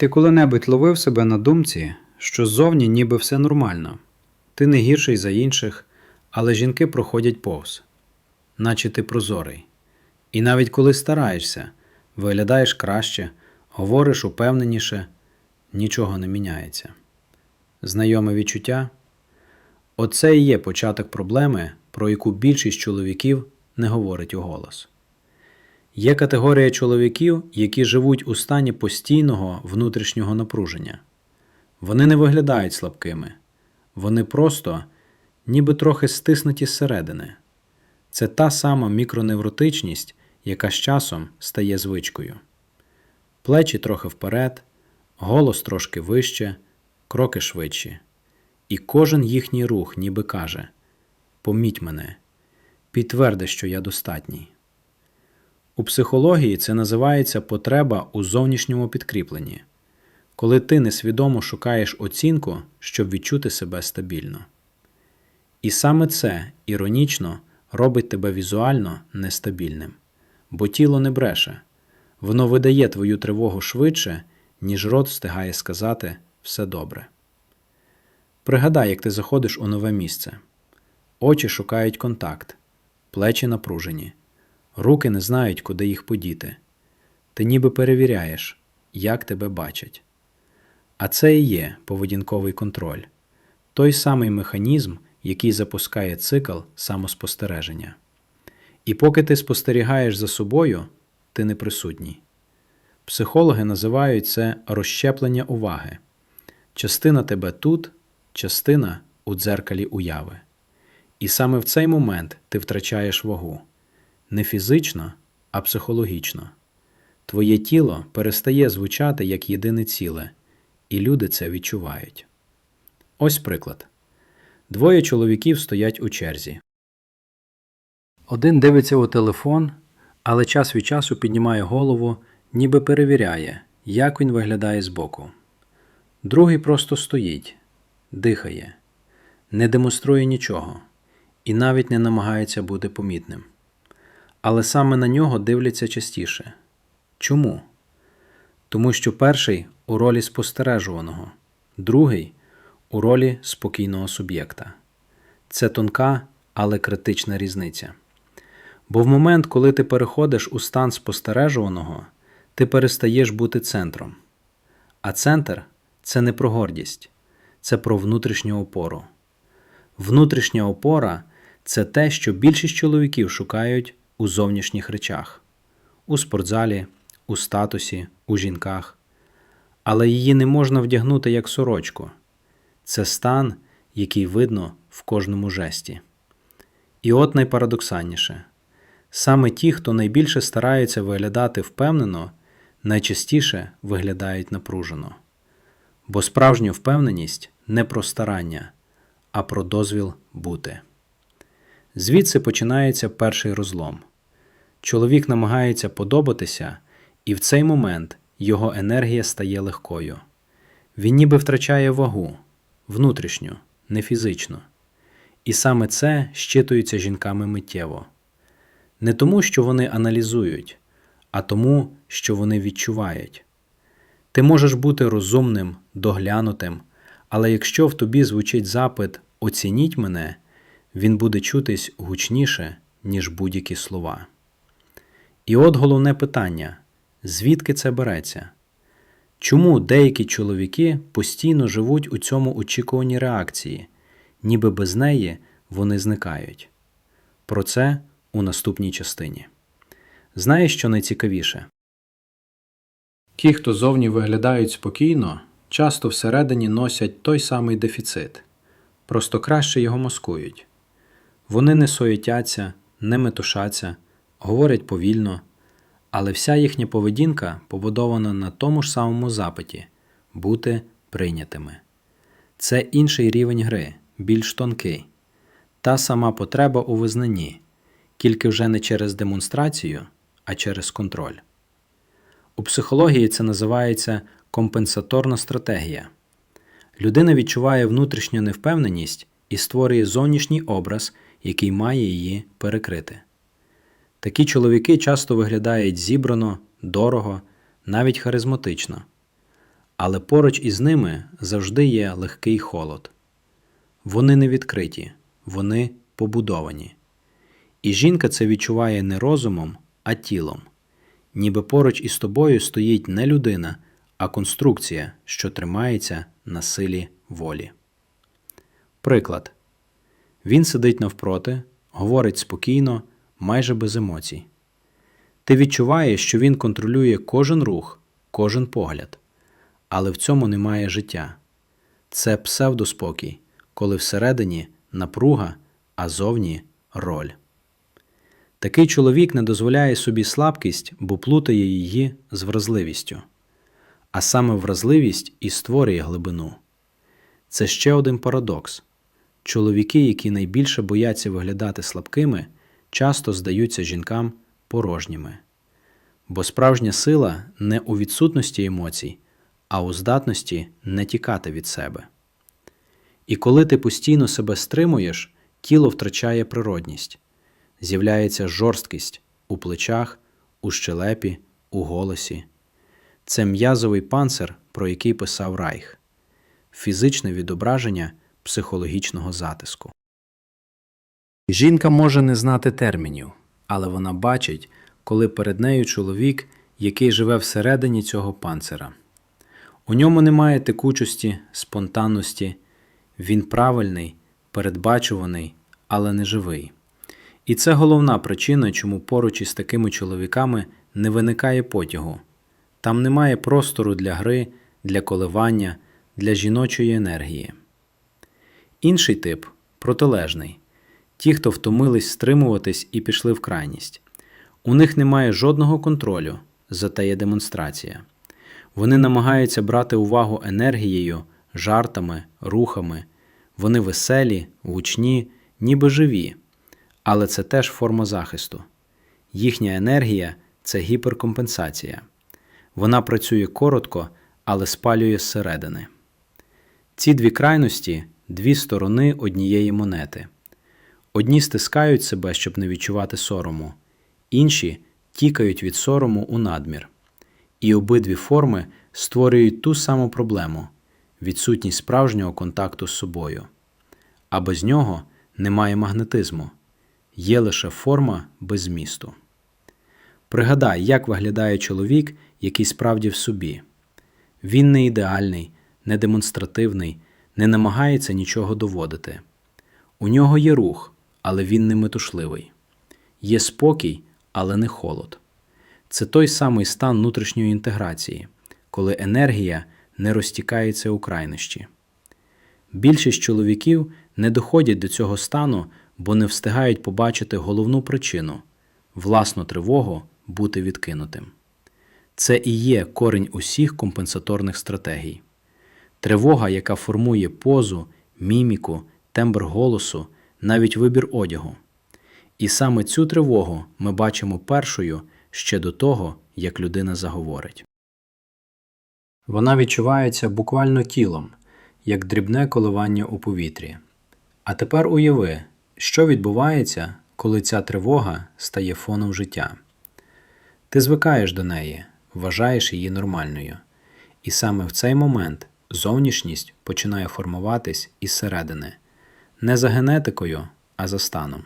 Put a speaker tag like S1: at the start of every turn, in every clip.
S1: Ти коли-небудь ловив себе на думці, що ззовні ніби все нормально. Ти не гірший за інших, але жінки проходять повз, наче ти прозорий. І навіть коли стараєшся, виглядаєш краще, говориш упевненіше, нічого не міняється. Знайоме відчуття? Оце і є початок проблеми, про яку більшість чоловіків не говорить уголос. Є категорія чоловіків, які живуть у стані постійного внутрішнього напруження. Вони не виглядають слабкими, вони просто ніби трохи стиснуті зсередини. Це та сама мікроневротичність, яка з часом стає звичкою. Плечі трохи вперед, голос трошки вище, кроки швидші. І кожен їхній рух ніби каже: Поміть мене, підтверди, що я достатній. У психології це називається потреба у зовнішньому підкріпленні, коли ти несвідомо шукаєш оцінку, щоб відчути себе стабільно. І саме це іронічно робить тебе візуально нестабільним, бо тіло не бреше, воно видає твою тривогу швидше, ніж рот встигає сказати все добре. Пригадай, як ти заходиш у нове місце. Очі шукають контакт, плечі напружені, руки не знають, куди їх подіти. Ти ніби перевіряєш, як тебе бачать. А це і є поведінковий контроль той самий механізм, який запускає цикл самоспостереження. І поки ти спостерігаєш за собою, ти не присутній. Психологи називають це розщеплення уваги. Частина тебе тут, частина у дзеркалі уяви. І саме в цей момент ти втрачаєш вагу не фізично, а психологічно. Твоє тіло перестає звучати як єдине ціле, і люди це відчувають. Ось приклад. Двоє чоловіків стоять у черзі. Один дивиться у телефон, але час від часу піднімає голову, ніби перевіряє, як він виглядає збоку. Другий просто стоїть, дихає, не демонструє нічого і навіть не намагається бути помітним. Але саме на нього дивляться частіше. Чому? Тому що перший у ролі спостережуваного, другий у ролі спокійного суб'єкта. Це тонка, але критична різниця. Бо в момент, коли ти переходиш у стан спостережуваного, ти перестаєш бути центром. А центр це не про гордість, це про внутрішню опору. Внутрішня опора це те, що більшість чоловіків шукають у зовнішніх речах, у спортзалі, у статусі, у жінках. Але її не можна вдягнути як сорочку. Це стан, який видно в кожному жесті. І от найпарадоксальніше саме ті, хто найбільше стараються виглядати впевнено, найчастіше виглядають напружено. Бо справжня впевненість не про старання, а про дозвіл бути. Звідси починається перший розлом. Чоловік намагається подобатися, і в цей момент його енергія стає легкою. Він ніби втрачає вагу внутрішню, не фізично. І саме це щитується жінками миттєво. Не тому, що вони аналізують, а тому, що вони відчувають. Ти можеш бути розумним, доглянутим, але якщо в тобі звучить запит Оцініть мене, він буде чутись гучніше, ніж будь-які слова. І от головне питання звідки це береться? Чому деякі чоловіки постійно живуть у цьому очікуванні реакції, ніби без неї вони зникають? Про це у наступній частині. Знаєш, що найцікавіше? Ті, хто зовні виглядають спокійно, часто всередині носять той самий дефіцит, просто краще його маскують. Вони не соєтяться, не метушаться, говорять повільно, але вся їхня поведінка побудована на тому ж самому запиті бути прийнятими. Це інший рівень гри, більш тонкий, та сама потреба у визнанні, тільки вже не через демонстрацію, а через контроль. У психології це називається компенсаторна стратегія. Людина відчуває внутрішню невпевненість і створює зовнішній образ, який має її перекрити. Такі чоловіки часто виглядають зібрано, дорого, навіть харизматично. але поруч із ними завжди є легкий холод. Вони не відкриті, вони побудовані. І жінка це відчуває не розумом, а тілом, ніби поруч із тобою стоїть не людина, а конструкція, що тримається на силі волі. Приклад. Він сидить навпроти, говорить спокійно, майже без емоцій. Ти відчуваєш, що він контролює кожен рух, кожен погляд, але в цьому немає життя. Це псевдоспокій, коли всередині напруга, а зовні роль. Такий чоловік не дозволяє собі слабкість, бо плутає її з вразливістю. А саме вразливість і створює глибину. Це ще один парадокс. Чоловіки, які найбільше бояться виглядати слабкими, часто здаються жінкам порожніми. Бо справжня сила не у відсутності емоцій, а у здатності не тікати від себе. І коли ти постійно себе стримуєш, тіло втрачає природність, з'являється жорсткість у плечах, у щелепі, у голосі. Це м'язовий панцир, про який писав Райх, фізичне відображення психологічного затиску. Жінка може не знати термінів, але вона бачить, коли перед нею чоловік, який живе всередині цього панцира. У ньому немає текучості, спонтанності, він правильний, передбачуваний, але не живий. І це головна причина, чому поруч із такими чоловіками не виникає потягу. Там немає простору для гри, для коливання, для жіночої енергії. Інший тип протилежний ті, хто втомились стримуватись і пішли в крайність. У них немає жодного контролю, зате є демонстрація. Вони намагаються брати увагу енергією, жартами, рухами. Вони веселі, гучні, ніби живі. Але це теж форма захисту. Їхня енергія це гіперкомпенсація. Вона працює коротко, але спалює зсередини. Ці дві крайності дві сторони однієї монети. Одні стискають себе, щоб не відчувати сорому, інші тікають від сорому у надмір. І обидві форми створюють ту саму проблему відсутність справжнього контакту з собою. А без нього немає магнетизму, є лише форма без змісту. Пригадай, як виглядає чоловік, який справді в собі. Він не ідеальний, не демонстративний, не намагається нічого доводити. У нього є рух, але він не метушливий. Є спокій, але не холод. Це той самий стан внутрішньої інтеграції, коли енергія не розтікається у крайнощі. Більшість чоловіків не доходять до цього стану, бо не встигають побачити головну причину власну тривогу бути відкинутим. Це і є корінь усіх компенсаторних стратегій. Тривога, яка формує позу, міміку, тембр голосу, навіть вибір одягу. І саме цю тривогу ми бачимо першою ще до того, як людина заговорить. Вона відчувається буквально тілом, як дрібне коливання у повітрі. А тепер уяви, що відбувається, коли ця тривога стає фоном життя. Ти звикаєш до неї, вважаєш її нормальною. І саме в цей момент зовнішність починає формуватись із середини, не за генетикою, а за станом.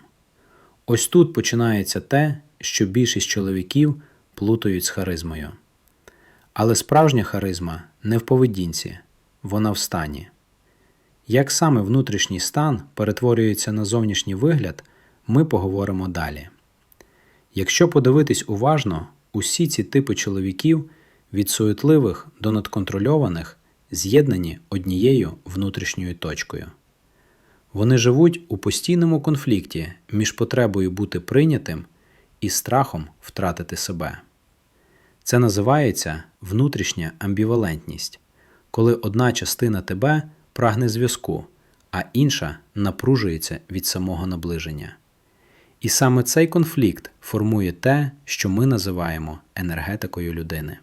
S1: Ось тут починається те, що більшість чоловіків плутають з харизмою. Але справжня харизма не в поведінці, вона в стані. Як саме внутрішній стан перетворюється на зовнішній вигляд, ми поговоримо далі. Якщо подивитись уважно, усі ці типи чоловіків від суетливих до надконтрольованих з'єднані однією внутрішньою точкою. Вони живуть у постійному конфлікті між потребою бути прийнятим і страхом втратити себе. Це називається внутрішня амбівалентність, коли одна частина тебе прагне зв'язку, а інша напружується від самого наближення. І саме цей конфлікт формує те, що ми називаємо енергетикою людини.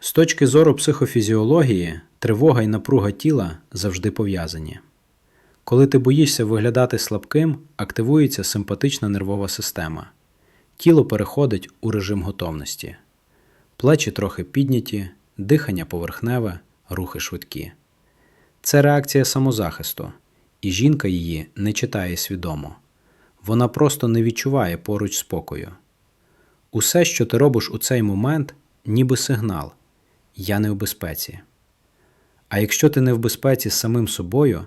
S1: З точки зору психофізіології, тривога і напруга тіла завжди пов'язані. Коли ти боїшся виглядати слабким, активується симпатична нервова система. Тіло переходить у режим готовності. Плечі трохи підняті, дихання поверхневе, рухи швидкі. Це реакція самозахисту, і жінка її не читає свідомо. Вона просто не відчуває поруч спокою. Усе, що ти робиш у цей момент, ніби сигнал Я не в безпеці. А якщо ти не в безпеці з самим собою,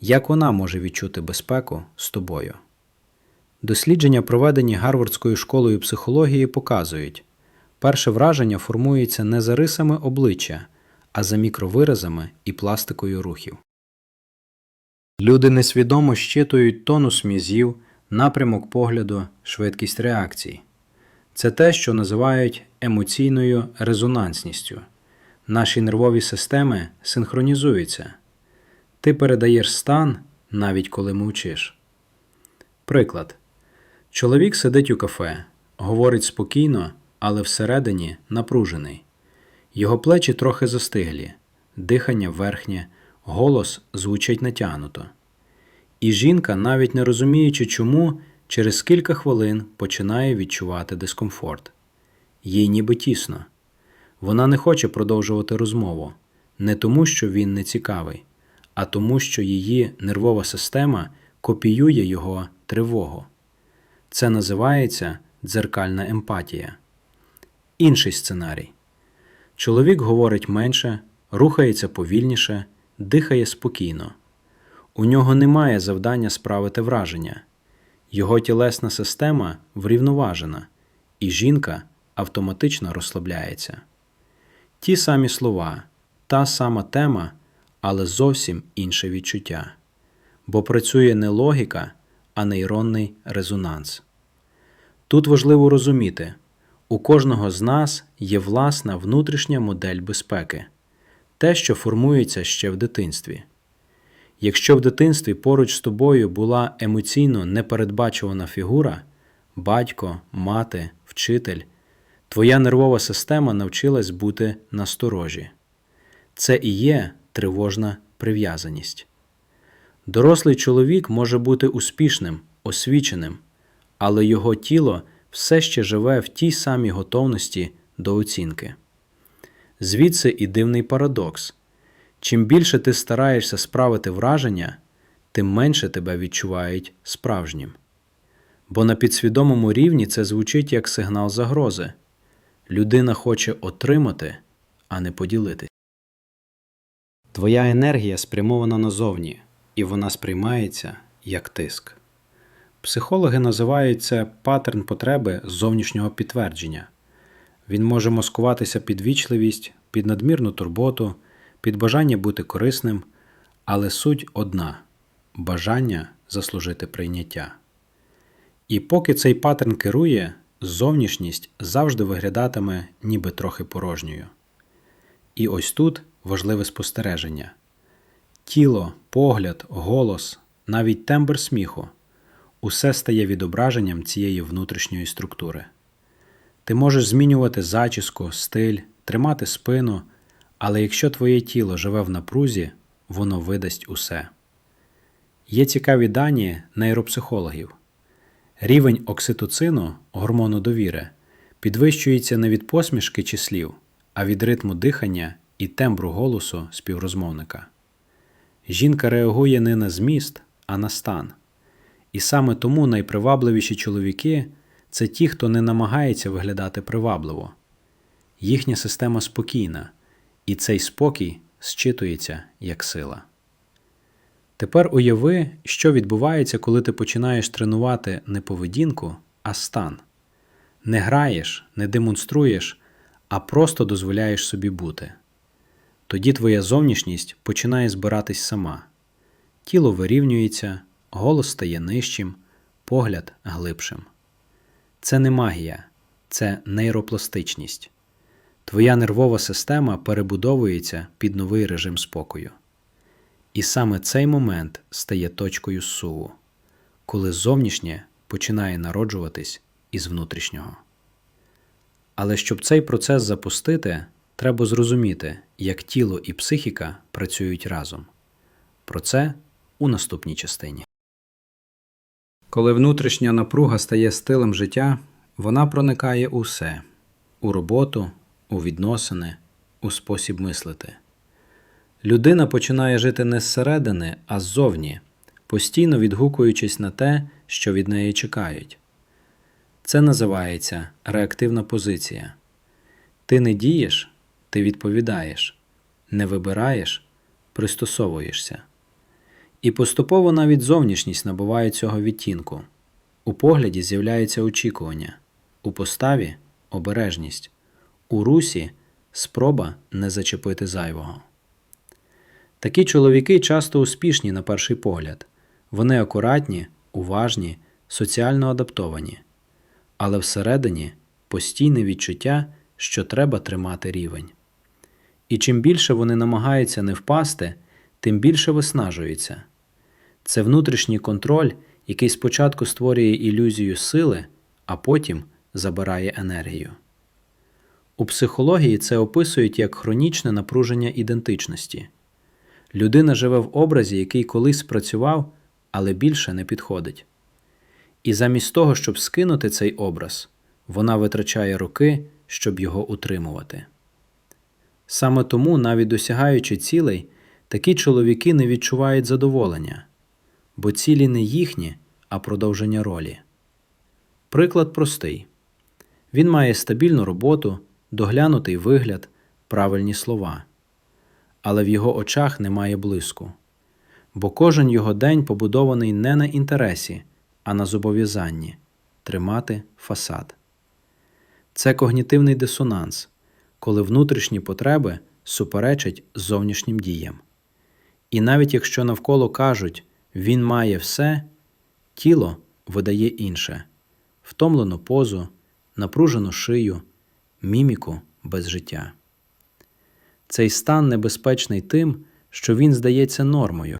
S1: як вона може відчути безпеку з тобою? Дослідження, проведені Гарвардською школою психології, показують, перше враження формується не за рисами обличчя, а за мікровиразами і пластикою рухів. Люди несвідомо щитують тонус м'язів, напрямок погляду, швидкість реакцій. Це те, що називають емоційною резонансністю. Наші нервові системи синхронізуються. Ти передаєш стан, навіть коли мовчиш. Приклад. Чоловік сидить у кафе, говорить спокійно, але всередині напружений. Його плечі трохи застиглі, дихання верхнє, голос звучить натягнуто. І жінка, навіть не розуміючи чому, через кілька хвилин починає відчувати дискомфорт. Їй ніби тісно. Вона не хоче продовжувати розмову не тому, що він не цікавий, а тому, що її нервова система копіює його тривогу. Це називається дзеркальна емпатія. Інший сценарій. Чоловік говорить менше, рухається повільніше, дихає спокійно. У нього немає завдання справити враження. Його тілесна система врівноважена, і жінка автоматично розслабляється. Ті самі слова, та сама тема, але зовсім інше відчуття. Бо працює не логіка, а нейронний резонанс. Тут важливо розуміти, у кожного з нас є власна внутрішня модель безпеки, те, що формується ще в дитинстві. Якщо в дитинстві поруч з тобою була емоційно непередбачувана фігура батько, мати, вчитель, твоя нервова система навчилась бути насторожі. Це і є тривожна прив'язаність. Дорослий чоловік може бути успішним, освіченим, але його тіло все ще живе в тій самій готовності до оцінки. Звідси і дивний парадокс. Чим більше ти стараєшся справити враження, тим менше тебе відчувають справжнім. Бо на підсвідомому рівні це звучить як сигнал загрози. Людина хоче отримати, а не поділитись. Твоя енергія спрямована назовні, і вона сприймається як тиск. Психологи називають це паттерн потреби зовнішнього підтвердження. Він може маскуватися під вічливість, під надмірну турботу, під бажання бути корисним, але суть одна бажання заслужити прийняття. І поки цей паттерн керує, зовнішність завжди виглядатиме ніби трохи порожньою. І ось тут важливе спостереження: тіло, погляд, голос, навіть тембр сміху усе стає відображенням цієї внутрішньої структури. Ти можеш змінювати зачіску, стиль, тримати спину, але якщо твоє тіло живе в напрузі, воно видасть усе. Є цікаві дані нейропсихологів. Рівень окситоцину, гормону довіри, підвищується не від посмішки чи слів, а від ритму дихання і тембру голосу співрозмовника. Жінка реагує не на зміст, а на стан. І саме тому найпривабливіші чоловіки це ті, хто не намагається виглядати привабливо. Їхня система спокійна, і цей спокій зчитується як сила. Тепер уяви, що відбувається, коли ти починаєш тренувати не поведінку, а стан. Не граєш, не демонструєш, а просто дозволяєш собі бути. Тоді твоя зовнішність починає збиратись сама, тіло вирівнюється, голос стає нижчим, погляд глибшим. Це не магія, це нейропластичність. Твоя нервова система перебудовується під новий режим спокою. І саме цей момент стає точкою суву, коли зовнішнє починає народжуватись із внутрішнього. Але щоб цей процес запустити, треба зрозуміти, як тіло і психіка працюють разом. Про це у наступній частині. Коли внутрішня напруга стає стилем життя, вона проникає у все у роботу, у відносини, у спосіб мислити. Людина починає жити не зсередини, а ззовні, постійно відгукуючись на те, що від неї чекають. Це називається реактивна позиція. Ти не дієш, ти відповідаєш, не вибираєш, пристосовуєшся. І поступово навіть зовнішність набуває цього відтінку. У погляді з'являється очікування, у поставі обережність, у русі спроба не зачепити зайвого. Такі чоловіки часто успішні на перший погляд. Вони акуратні, уважні, соціально адаптовані, але всередині постійне відчуття, що треба тримати рівень. І чим більше вони намагаються не впасти, тим більше виснажуються. Це внутрішній контроль, який спочатку створює ілюзію сили, а потім забирає енергію. У психології це описують як хронічне напруження ідентичності. Людина живе в образі, який колись спрацював, але більше не підходить. І замість того, щоб скинути цей образ, вона витрачає роки, щоб його утримувати. Саме тому, навіть досягаючи цілей, такі чоловіки не відчувають задоволення, бо цілі не їхні, а продовження ролі. Приклад простий: він має стабільну роботу, доглянутий вигляд, правильні слова, але в його очах немає блиску, бо кожен його день побудований не на інтересі, а на зобов'язанні тримати фасад. Це когнітивний дисонанс, коли внутрішні потреби суперечать зовнішнім діям. І навіть якщо навколо кажуть, він має все, тіло видає інше втомлену позу, напружену шию, міміку без життя. Цей стан небезпечний тим, що він здається нормою,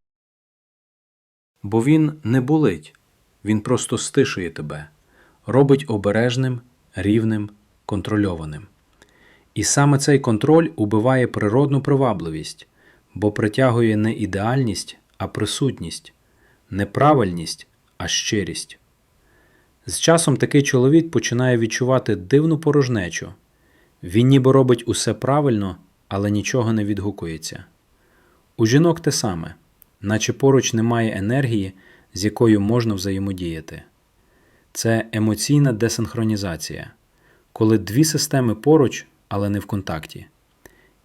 S1: бо він не болить, він просто стишує тебе, робить обережним, рівним, контрольованим. І саме цей контроль убиває природну привабливість, бо притягує не ідеальність, а присутність, не правильність, а щирість. З часом такий чоловік починає відчувати дивну порожнечу. Він ніби робить усе правильно, але нічого не відгукується. У жінок те саме, наче поруч немає енергії, з якою можна взаємодіяти. Це емоційна десинхронізація, коли дві системи поруч, але не в контакті.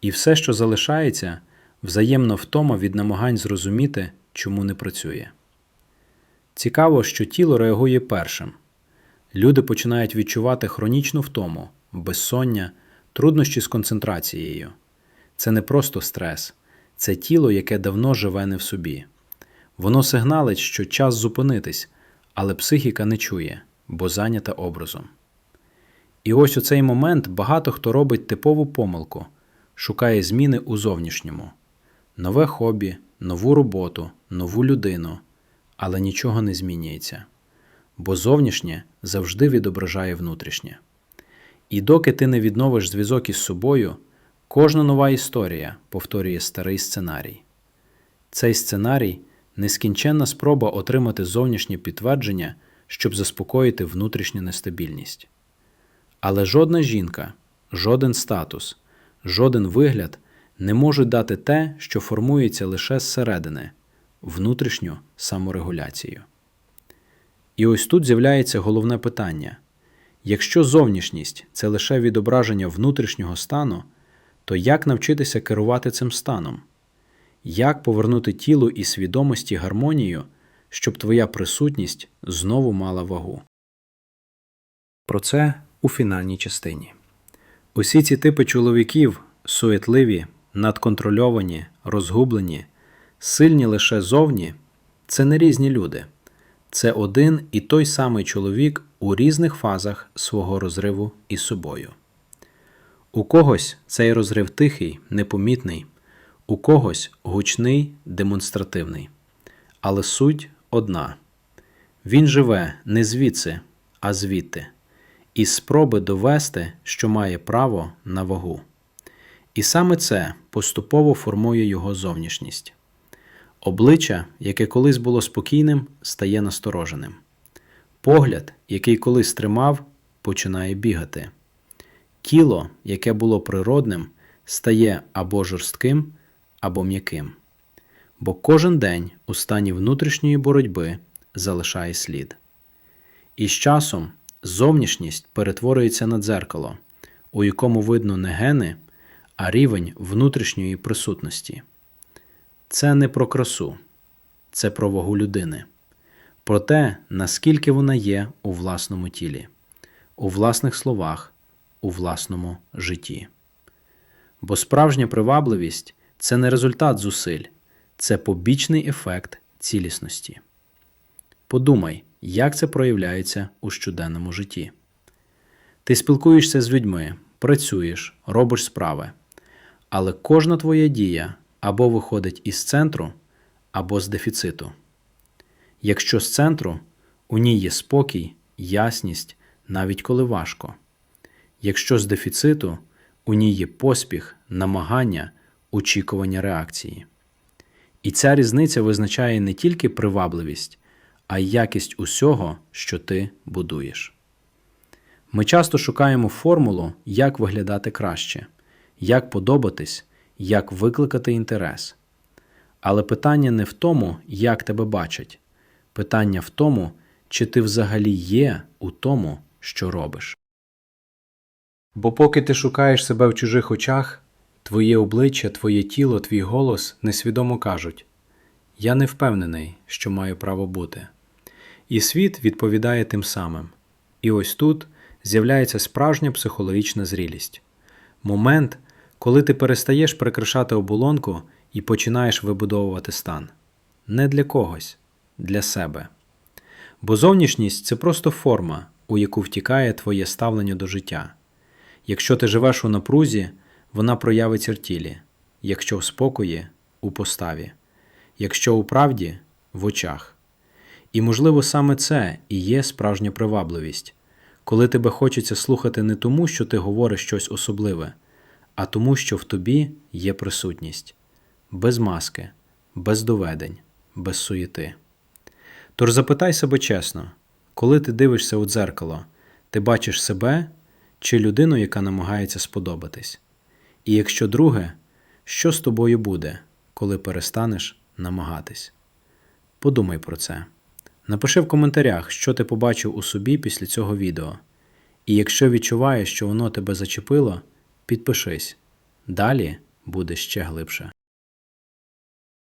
S1: І все, що залишається, взаємно втома від намагань зрозуміти, чому не працює. Цікаво, що тіло реагує першим. Люди починають відчувати хронічну втому, безсоння, труднощі з концентрацією. Це не просто стрес, це тіло, яке давно живе не в собі. Воно сигналить, що час зупинитись, але психіка не чує, бо зайнята образом. І ось у цей момент багато хто робить типову помилку, шукає зміни у зовнішньому, нове хобі, нову роботу, нову людину, але нічого не змінюється, бо зовнішнє завжди відображає внутрішнє. І доки ти не відновиш зв'язок із собою, кожна нова історія повторює старий сценарій. Цей сценарій нескінченна спроба отримати зовнішнє підтвердження, щоб заспокоїти внутрішню нестабільність. Але жодна жінка, жоден статус, жоден вигляд не можуть дати те, що формується лише зсередини, внутрішню саморегуляцію. І ось тут з'являється головне питання: якщо зовнішність це лише відображення внутрішнього стану, то як навчитися керувати цим станом? Як повернути тілу і свідомості гармонію, щоб твоя присутність знову мала вагу? Про це у фінальній частині. Усі ці типи чоловіків суетливі, надконтрольовані, розгублені, сильні лише зовні це не різні люди. Це один і той самий чоловік у різних фазах свого розриву із собою. У когось цей розрив тихий, непомітний, у когось гучний, демонстративний. Але суть одна він живе не звідси, а звідти, із спроби довести, що має право на вагу. І саме це поступово формує його зовнішність. Обличчя, яке колись було спокійним, стає настороженим. Погляд, який колись тримав, починає бігати. Тіло, яке було природним, стає або жорстким, або м'яким. Бо кожен день у стані внутрішньої боротьби залишає слід. І з часом зовнішність перетворюється на дзеркало, у якому видно не гени, а рівень внутрішньої присутності. Це не про красу, це про вагу людини, про те, наскільки вона є у власному тілі, у власних словах, у власному житті. Бо справжня привабливість це не результат зусиль, це побічний ефект цілісності. Подумай, як це проявляється у щоденному житті. Ти спілкуєшся з людьми, працюєш, робиш справи, але кожна твоя дія або виходить із центру, або з дефіциту. Якщо з центру, у ній є спокій, ясність, навіть коли важко. Якщо з дефіциту, у ній є поспіх, намагання, очікування реакції. І ця різниця визначає не тільки привабливість, а якість усього, що ти будуєш. Ми часто шукаємо формулу, як виглядати краще, як подобатись, як викликати інтерес. Але питання не в тому, як тебе бачать, питання в тому, чи ти взагалі є у тому, що робиш. Бо поки ти шукаєш себе в чужих очах, твоє обличчя, твоє тіло, твій голос несвідомо кажуть Я не впевнений, що маю право бути. І світ відповідає тим самим. І ось тут з'являється справжня психологічна зрілість момент, коли ти перестаєш прикрашати оболонку і починаєш вибудовувати стан. Не для когось, для себе. Бо зовнішність це просто форма, у яку втікає твоє ставлення до життя. Якщо ти живеш у напрузі, вона проявиться в тілі, якщо в спокої у поставі, якщо у правді в очах. І, можливо, саме це і є справжня привабливість, коли тебе хочеться слухати не тому, що ти говориш щось особливе, а тому, що в тобі є присутність, без маски, без доведень, без суєти. Тож запитай себе чесно, коли ти дивишся у дзеркало, ти бачиш себе чи людину, яка намагається сподобатись? І якщо друге, що з тобою буде, коли перестанеш намагатись? Подумай про це. Напиши в коментарях, що ти побачив у собі після цього відео. І якщо відчуваєш, що воно тебе зачепило, підпишись. Далі буде ще глибше.